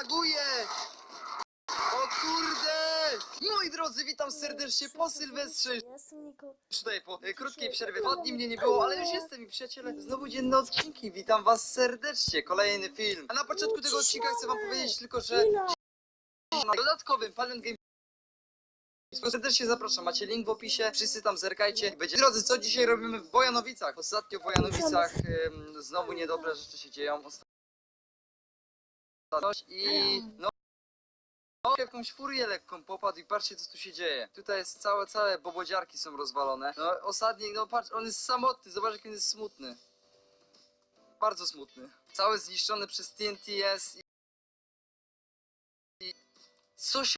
laguje! O kurde! Moi drodzy, witam serdecznie po Sylwestrze. Jestem Niko. Już Tutaj po e, krótkiej przerwie, dwa dni mnie nie było, ale już jestem i przyjaciele, znowu dzienne odcinki. Witam was serdecznie, kolejny film. A na początku tego odcinka chcę wam powiedzieć tylko, że Chwila. na dodatkowym Palion Game Serdecznie zapraszam, macie link w opisie, wszyscy tam zerkajcie. Będzie... Drodzy, co dzisiaj robimy w Wojanowicach? Ostatnio w Wojanowicach em, znowu niedobre rzeczy się dzieją. Ostatnio i no, no jakąś furię lekką popadł i patrzcie co tu się dzieje. Tutaj jest całe, całe bobodziarki są rozwalone. No ostatni, no patrz, on jest samotny, zobacz jak on jest smutny. Bardzo smutny. Cały zniszczony przez TNT jest i... i... Co się?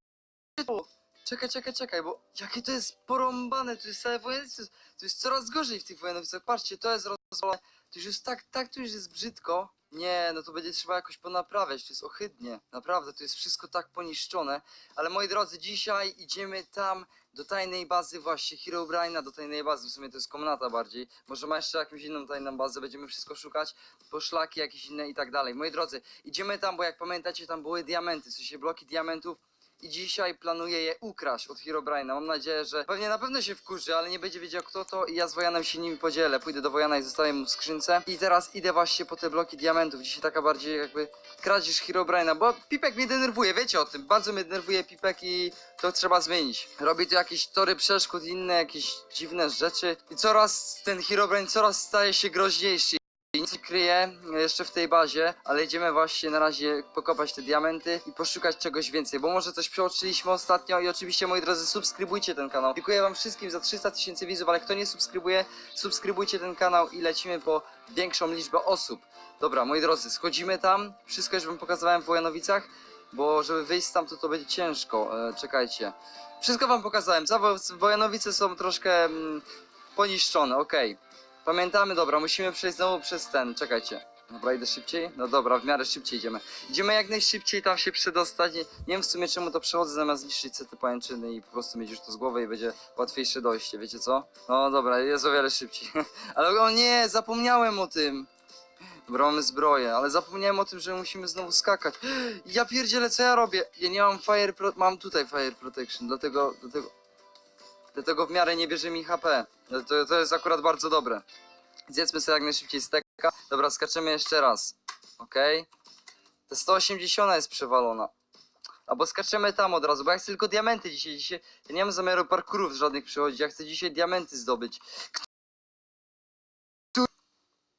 Czekaj, czekaj, czekaj, bo jakie to jest porąbane, to jest całe wojownictwo, to jest coraz gorzej w tych wojownicach, patrzcie, to jest rozwalone, to już jest tak, tak tu już jest brzydko, nie, no to będzie trzeba jakoś ponaprawiać, to jest ohydnie, naprawdę, to jest wszystko tak poniszczone, ale moi drodzy, dzisiaj idziemy tam do tajnej bazy właśnie Herobrine'a, do tajnej bazy, w sumie to jest komnata bardziej, może ma jeszcze jakąś inną tajną bazę, będziemy wszystko szukać, poszlaki jakieś inne i tak dalej. Moi drodzy, idziemy tam, bo jak pamiętacie, tam były diamenty, w sensie bloki diamentów, i dzisiaj planuję je ukraść od Herobrine'a. Mam nadzieję, że pewnie na pewno się wkurzy, ale nie będzie wiedział kto to i ja z Wojanem się nim podzielę. Pójdę do Wojana i zostawię mu w skrzynce. I teraz idę właśnie po te bloki diamentów. Dzisiaj taka bardziej jakby kradzież Herobrine'a, bo Pipek mnie denerwuje, wiecie o tym. Bardzo mnie denerwuje Pipek i to trzeba zmienić. Robi tu jakieś tory przeszkód, inne jakieś dziwne rzeczy i coraz ten Herobrine coraz staje się groźniejszy. Kryje jeszcze w tej bazie, ale idziemy właśnie na razie pokopać te diamenty i poszukać czegoś więcej, bo może coś przeoczyliśmy ostatnio i oczywiście moi drodzy subskrybujcie ten kanał. Dziękuję wam wszystkim za 300 tysięcy widzów, ale kto nie subskrybuje, subskrybujcie ten kanał i lecimy po większą liczbę osób. Dobra, moi drodzy, schodzimy tam, wszystko już wam pokazywałem w Wojanowicach, bo żeby wyjść stamtąd to będzie ciężko, e, czekajcie. Wszystko wam pokazałem, za Wo- Wojanowice są troszkę mm, poniszczone, okej. Pamiętamy, dobra, musimy przejść znowu przez ten, czekajcie. Dobra, idę szybciej? No dobra, w miarę szybciej idziemy. Idziemy jak najszybciej tam się przedostać. Nie, wiem w sumie czemu to przechodzę zamiast zniszczyć te pajęczyny i po prostu mieć już to z głowy i będzie łatwiejsze dojście, wiecie co? No dobra, jest o wiele szybciej. Ale o nie, zapomniałem o tym. Dobra, mamy zbroję, ale zapomniałem o tym, że musimy znowu skakać. Ja pierdzielę, co ja robię? Ja nie mam fire pro... mam tutaj fire protection, dlatego, dlatego... Dlatego w miarę nie bierze mi HP. No To, to jest akurat bardzo dobre. Zjedzmy sobie jak najszybciej steka. Dobra, skaczemy jeszcze raz. Okej. Ta 180 jest przewalona. Albo skaczemy tam od razu, bo ja chcę tylko diamenty dzisiaj. dzisiaj ja nie mam zamiaru parkurów żadnych przychodzić, ja chcę dzisiaj diamenty zdobyć. Kto...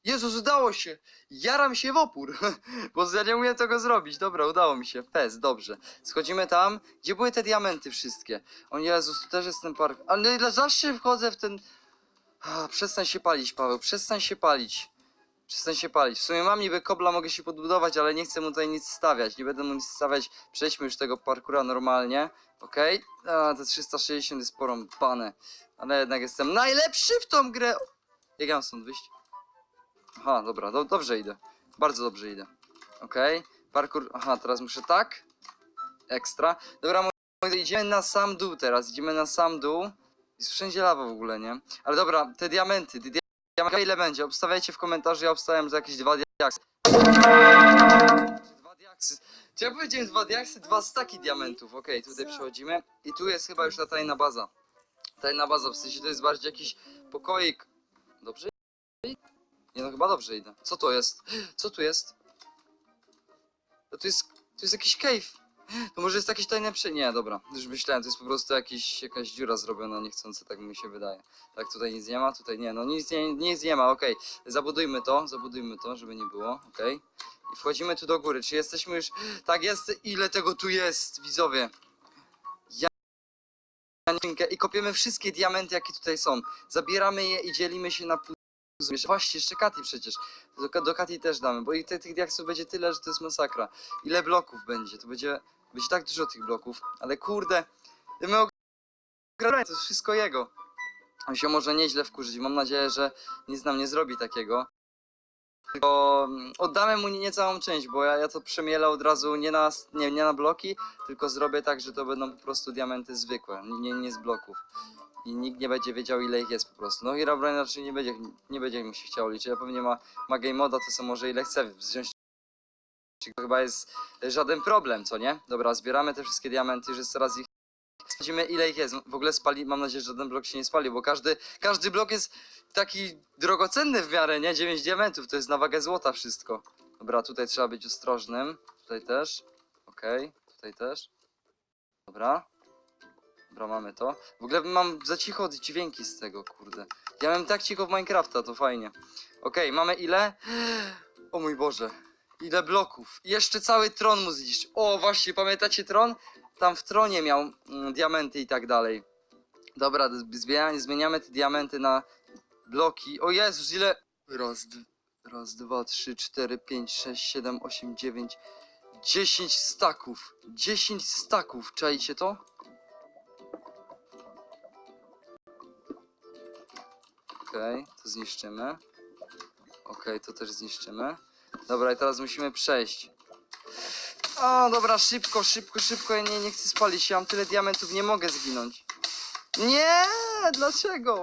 Jezus, udało się! Jaram się w opór, bo ja nie umiem tego zrobić. Dobra, udało mi się. Pez, dobrze. Schodzimy tam. Gdzie były te diamenty wszystkie? O Jezus, tu też jest ten park. Ale zawsze wchodzę w ten... Ah, przestań się palić, Paweł, przestań się palić. Przestań się palić. W sumie mam niby kobla, mogę się podbudować, ale nie chcę mu tutaj nic stawiać. Nie będę mu nic stawiać. Przejdźmy już tego parkura normalnie. Okej? A, te 360 jest porąbane. Ale jednak jestem najlepszy w tą grę. Jak ja mam stąd wyjść? Aha, dobra, do, dobrze idę. Bardzo dobrze idę. Okej. Parkour. Aha, teraz muszę tak. Ekstra. Dobra, idziemy na sam dół teraz. Idziemy na sam dół. Jest wszędzie lawa w ogóle, nie? Ale dobra, te diamenty. Te diamenty ile będzie? Obstawiajcie w komentarzu. Ja obstawiam za jakieś dwa diaksy. Dwa diaksy. Czy ja powiedziałem dwa diaksy? Dwa staki diamentów. Okej, tutaj przechodzimy. I tu jest chyba już ta tajna baza. Tajna baza, w sensie to jest bardziej jakiś pokoik. Dobrze? Nie no, chyba dobrze idę. Co to jest? Co tu jest? To, tu jest, to jest jakiś cave. To może jest jakieś tajne prze... Nie, dobra. Już myślałem, to jest po prostu jakiś, jakaś dziura zrobiona niechcący, tak mi się wydaje. Tak, tutaj nic nie ma, tutaj nie, no nic nie, nic nie ma, okej. Zabudujmy to, zabudujmy to, żeby nie było, okej. I wchodzimy tu do góry. Czy jesteśmy już... Tak jest, ile tego tu jest, widzowie. Ja... I kopiemy wszystkie diamenty, jakie tutaj są. Zabieramy je i dzielimy się na pół. Jeszcze- Właśnie, jeszcze Kati przecież. Do, do Kati też damy, bo i te, tych diaksów będzie tyle, że to jest masakra. Ile bloków będzie? To będzie, będzie tak dużo tych bloków, ale kurde, my ogramy, to jest wszystko jego. On się może nieźle wkurzyć, mam nadzieję, że nic nam nie zrobi takiego. Tylko mm, oddamy mu nie, całą część, bo ja, ja to przemielę od razu nie na, nie, nie na bloki, tylko zrobię tak, że to będą po prostu diamenty zwykłe, nie, nie z bloków. I nikt nie będzie wiedział ile ich jest po prostu. No Herobrine raczej nie będzie, nie będzie mu się chciało liczyć, a pewnie ma, ma game moda, to co może ile chce wziąć to chyba jest żaden problem, co nie? Dobra, zbieramy te wszystkie diamenty, że coraz ich Sprawdzimy ile ich jest. W ogóle spali, mam nadzieję, że żaden blok się nie spali, bo każdy, każdy blok jest taki drogocenny w miarę, nie? 9 diamentów, to jest na wagę złota wszystko. Dobra, tutaj trzeba być ostrożnym. Tutaj też. Okej, tutaj też. Dobra. Dobra, mamy to. W ogóle mam za cicho dźwięki z tego, kurde. Ja mam tak cicho w Minecrafta, to fajnie. Okej, mamy ile? O mój Boże. Ile bloków? Jeszcze cały tron mu zniszczył. O, właśnie, pamiętacie tron? Tam w tronie miał mm, diamenty i tak dalej. Dobra, zmieniamy, te diamenty na bloki. O Jezus, ile? Raz, raz, dwa, trzy, cztery, pięć, sześć, siedem, osiem, dziewięć, dziesięć staków. Dziesięć staków, czajcie to? Okej, to zniszczymy. Okej, to też zniszczymy. Dobra, i teraz musimy przejść. O, dobra, szybko, szybko, szybko. Ja nie, nie chcę spalić. Ja mam tyle diamentów, nie mogę zginąć. Nie, dlaczego?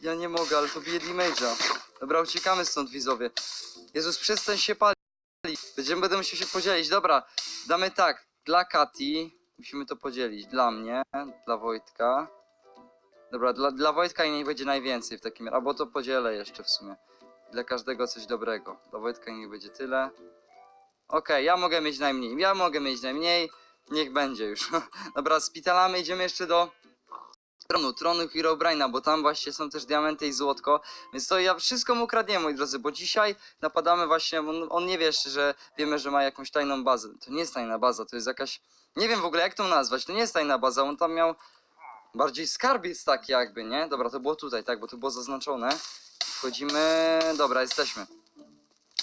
Ja nie mogę, ale to bije damage'a. Dobra, uciekamy stąd, widzowie. Jezus, przestań się palić. Będziemy, będę musiał się podzielić. Dobra, damy tak. Dla Kati musimy to podzielić. Dla mnie, dla Wojtka. Dobra, dla, dla Wojtka niech będzie najwięcej w takim razie. Albo to podzielę jeszcze w sumie. Dla każdego coś dobrego. Dla Wojtka niech będzie tyle. Okej, ja mogę mieć najmniej. Ja mogę mieć najmniej. Niech będzie już. Dobra, spitalamy, idziemy jeszcze do tronu, tronu Herobrine'a, bo tam właśnie są też diamenty i złotko. Więc to ja wszystko mu ukradniemy, moi drodzy, bo dzisiaj napadamy właśnie, on, on nie wie jeszcze, że wiemy, że ma jakąś tajną bazę. To nie jest tajna baza, to jest jakaś, nie wiem w ogóle jak to nazwać, to nie jest tajna baza, on tam miał bardziej skarbiec taki jakby, nie? Dobra, to było tutaj, tak, bo to było zaznaczone. Wchodzimy, dobra, jesteśmy.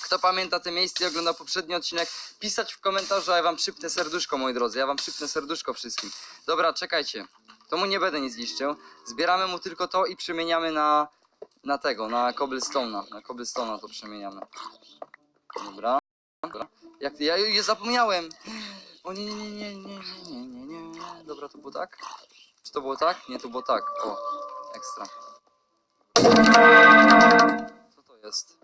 Kto pamięta te miejsce i oglądał poprzedni odcinek, pisać w komentarzu, a ja wam przypnę serduszko, moi drodzy. Ja wam przypnę serduszko wszystkim. Dobra, czekajcie. To mu nie będę nic niszczył. Zbieramy mu tylko to i przemieniamy na, na tego, na cobblestone'a. Na cobblestone'a to przemieniamy. Dobra. Dobra. Jak, ja je zapomniałem. O nie, nie, nie, nie, nie, nie, nie, nie. Dobra, to było tak. Czy to było tak? Nie, to było tak. O, ekstra. Co to jest?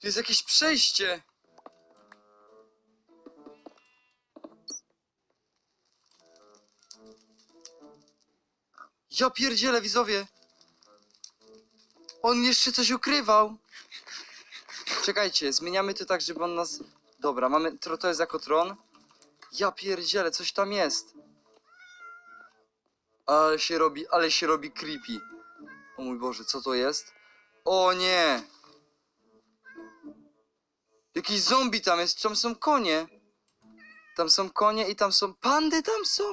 Tu jest jakieś przejście! Ja pierdzielę, widzowie! On jeszcze coś ukrywał! Czekajcie, zmieniamy to tak, żeby on nas... Dobra, mamy... To jest jako tron. Ja pierdzielę, coś tam jest. Ale się robi, ale się robi creepy. O mój Boże, co to jest? O nie! Jakiś zombie tam jest, tam są konie. Tam są konie i tam są pandy, tam są.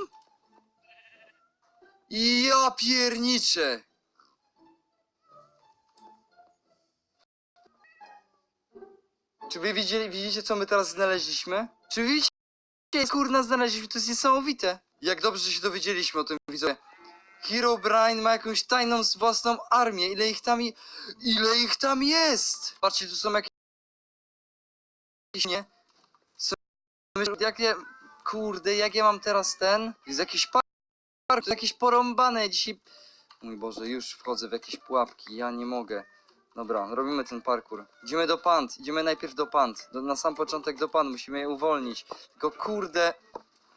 Ja pierniczę! Czy wy widzieli, widzicie, co my teraz znaleźliśmy? Czy wy widzicie, kurna, znaleźliśmy? To jest niesamowite. Jak dobrze, się dowiedzieliśmy o tym, widzowie. Hero Brian ma jakąś tajną własną armię. Ile ich tam, i- ile ich tam jest? Patrzcie, tu są jakieś, nie? Są, jak ja, kurde, jak ja mam teraz ten? Jest jakiś park, jakieś porąbane dzisiaj. Mój Boże, już wchodzę w jakieś pułapki, ja nie mogę. Dobra, robimy ten parkour. Idziemy do pand, idziemy najpierw do pand. Do, na sam początek do pand, musimy je uwolnić. Tylko kurde,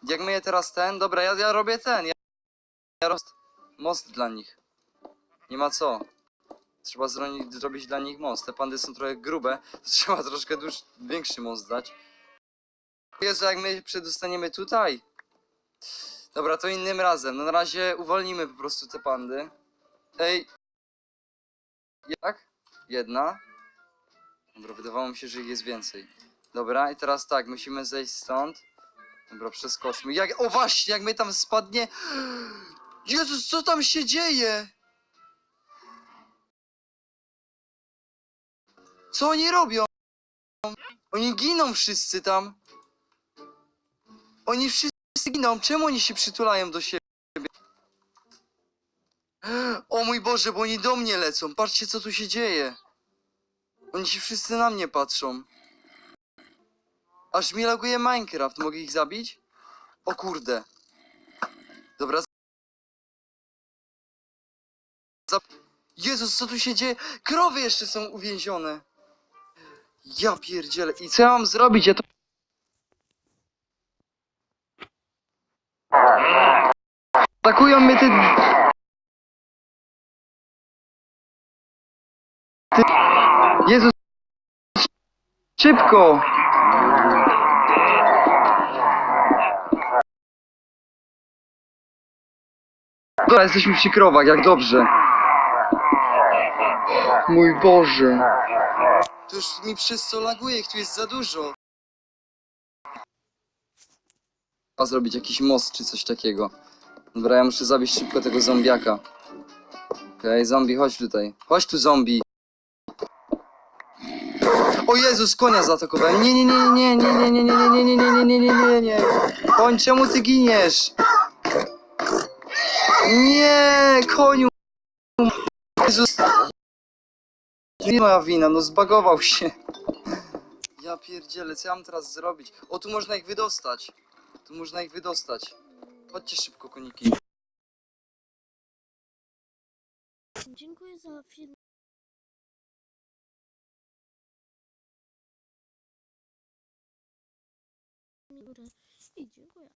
jak my je teraz ten, dobra, ja, ja robię ten, ja, ja most dla nich. Nie ma co. Trzeba zrobić, zrobić dla nich most. Te pandy są trochę grube, trzeba troszkę dłuż, większy most dać. Jezu, jak my przedostaniemy tutaj. Dobra, to innym razem. No na razie uwolnimy po prostu te pandy. Ej. Jak? Jedna. Dobra, wydawało mi się, że ich jest więcej. Dobra, i teraz tak, musimy zejść stąd. Dobra, przeskoczmy. Jak, o właśnie, jak my tam spadnie. Jezus, co tam się dzieje? Co oni robią? Oni giną wszyscy tam. Oni wszyscy giną. Czemu oni się przytulają do siebie? O mój Boże, bo oni do mnie lecą. Patrzcie, co tu się dzieje. Oni się wszyscy na mnie patrzą. Aż mi laguje Minecraft. Mogę ich zabić? O kurde. Dobra. Jezus, co tu się dzieje? Krowy jeszcze są uwięzione. Ja pierdzielę. I co ja mam zrobić? Ja to... Atakują mnie te... Szybko! Dobra, jesteśmy przy krowach, jak dobrze. Mój Boże. To już mi przez co laguje, tu jest za dużo. Trzeba zrobić jakiś most czy coś takiego. Dobra, ja muszę zabić szybko tego zombiaka. Okej, zombie, chodź tutaj. Chodź tu, zombie. O Jezus, konia zaatakowałem. Nie, nie, nie, nie, nie, nie, nie, nie, nie, nie, nie, nie, nie, nie, nie, nie. Koń, czemu ty giniesz? Nie, koniu. Jezus. Nie moja wina, no zbagował się. Ja pierdzielę, co ja mam teraz zrobić? O, tu można ich wydostać. Tu można ich wydostać. Chodźcie szybko, koniki. Dziękuję za film. 过程，已经过。